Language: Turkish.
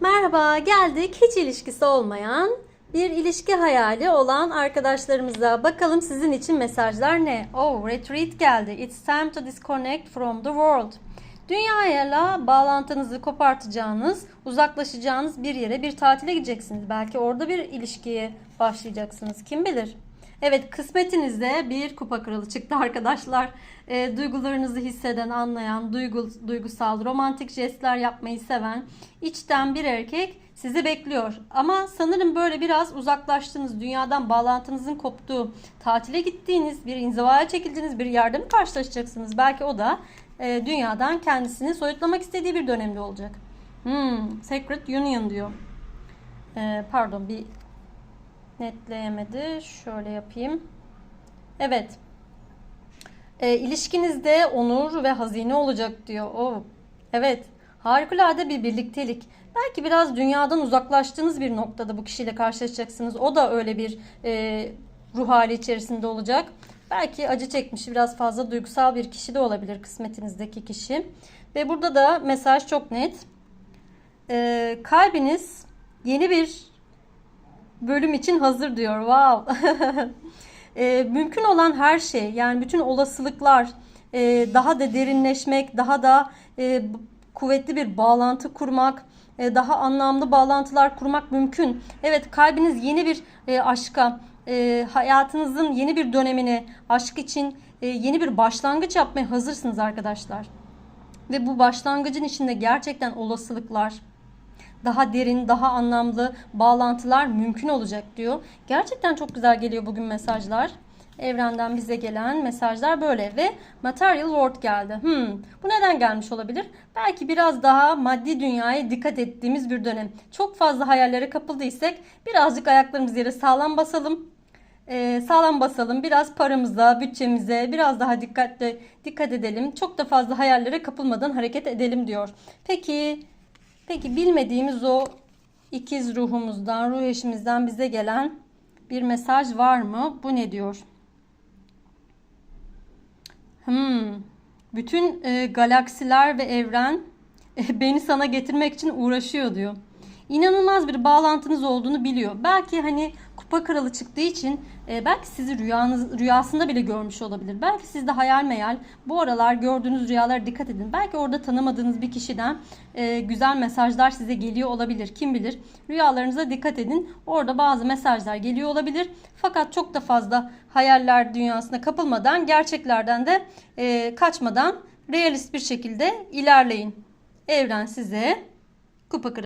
Merhaba, geldik hiç ilişkisi olmayan bir ilişki hayali olan arkadaşlarımıza. Bakalım sizin için mesajlar ne? Oh, retreat geldi. It's time to disconnect from the world. Dünyayla bağlantınızı kopartacağınız, uzaklaşacağınız bir yere bir tatile gideceksiniz. Belki orada bir ilişkiye başlayacaksınız. Kim bilir? Evet kısmetinizde bir kupa kralı çıktı arkadaşlar. E, duygularınızı hisseden, anlayan, duygu, duygusal, romantik jestler yapmayı seven, içten bir erkek sizi bekliyor. Ama sanırım böyle biraz uzaklaştığınız, dünyadan bağlantınızın koptuğu, tatile gittiğiniz, bir inzivaya çekildiğiniz bir yerde mi karşılaşacaksınız? Belki o da e, dünyadan kendisini soyutlamak istediği bir dönemde olacak. Hmm, Secret Union diyor. E, pardon bir netleyemedi. Şöyle yapayım. Evet. E, ilişkinizde onur ve hazine olacak diyor. Oh. Evet. Harikulade bir birliktelik. Belki biraz dünyadan uzaklaştığınız bir noktada bu kişiyle karşılaşacaksınız. O da öyle bir e, ruh hali içerisinde olacak. Belki acı çekmiş biraz fazla duygusal bir kişi de olabilir kısmetinizdeki kişi. Ve burada da mesaj çok net. E, kalbiniz yeni bir bölüm için hazır diyor. Wow. e, mümkün olan her şey yani bütün olasılıklar e, daha da derinleşmek, daha da e, kuvvetli bir bağlantı kurmak, e, daha anlamlı bağlantılar kurmak mümkün. Evet kalbiniz yeni bir e, aşka, e, hayatınızın yeni bir dönemini, aşk için e, yeni bir başlangıç yapmaya hazırsınız arkadaşlar. Ve bu başlangıcın içinde gerçekten olasılıklar, daha derin, daha anlamlı bağlantılar mümkün olacak diyor. Gerçekten çok güzel geliyor bugün mesajlar. Evrenden bize gelen mesajlar böyle ve Material World geldi. Hmm, bu neden gelmiş olabilir? Belki biraz daha maddi dünyaya dikkat ettiğimiz bir dönem. Çok fazla hayallere kapıldıysak birazcık ayaklarımız yere sağlam basalım. Ee, sağlam basalım. Biraz paramıza, bütçemize biraz daha dikkatli dikkat edelim. Çok da fazla hayallere kapılmadan hareket edelim diyor. Peki Peki bilmediğimiz o ikiz ruhumuzdan, ruh eşimizden bize gelen bir mesaj var mı? Bu ne diyor? Hmm. Bütün e, galaksiler ve evren e, beni sana getirmek için uğraşıyor diyor. İnanılmaz bir bağlantınız olduğunu biliyor. Belki hani kupa kralı çıktığı için e, belki sizi rüyanız, rüyasında bile görmüş olabilir. Belki siz de hayal meyal bu aralar gördüğünüz rüyalara dikkat edin. Belki orada tanımadığınız bir kişiden e, güzel mesajlar size geliyor olabilir. Kim bilir rüyalarınıza dikkat edin. Orada bazı mesajlar geliyor olabilir. Fakat çok da fazla hayaller dünyasına kapılmadan gerçeklerden de e, kaçmadan realist bir şekilde ilerleyin. Evren size kupa kralı